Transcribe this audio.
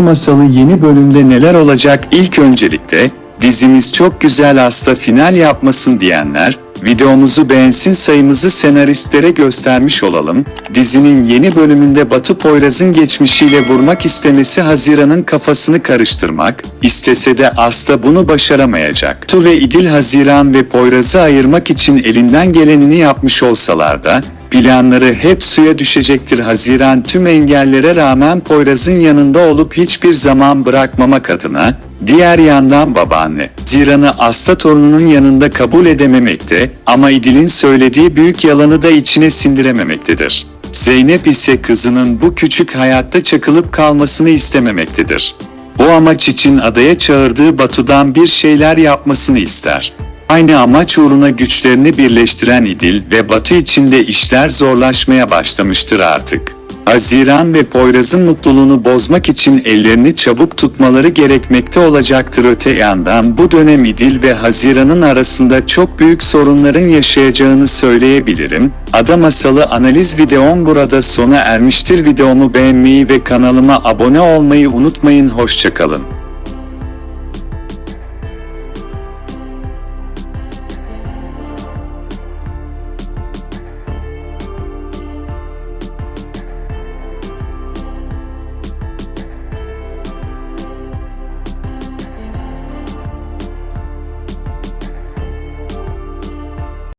Masalı yeni bölümde neler olacak? İlk öncelikle dizimiz çok güzel hasta final yapmasın diyenler videomuzu beğensin sayımızı senaristlere göstermiş olalım. Dizinin yeni bölümünde Batu Poyraz'ın geçmişiyle vurmak istemesi Haziran'ın kafasını karıştırmak, istese de Asta bunu başaramayacak. Tu ve İdil Haziran ve Poyraz'ı ayırmak için elinden gelenini yapmış olsalar da Planları hep suya düşecektir. Haziran tüm engellere rağmen Poyraz'ın yanında olup hiçbir zaman bırakmamak adına, diğer yandan babaanne, Haziran'ı Aslı torununun yanında kabul edememekte ama İdil'in söylediği büyük yalanı da içine sindirememektedir. Zeynep ise kızının bu küçük hayatta çakılıp kalmasını istememektedir. Bu amaç için adaya çağırdığı Batu'dan bir şeyler yapmasını ister. Aynı amaç uğruna güçlerini birleştiren İdil ve Batı içinde işler zorlaşmaya başlamıştır artık. Haziran ve Poyraz'ın mutluluğunu bozmak için ellerini çabuk tutmaları gerekmekte olacaktır. Öte yandan bu dönem İdil ve Haziran'ın arasında çok büyük sorunların yaşayacağını söyleyebilirim. Ada Masalı analiz videom burada sona ermiştir. Videomu beğenmeyi ve kanalıma abone olmayı unutmayın. Hoşçakalın.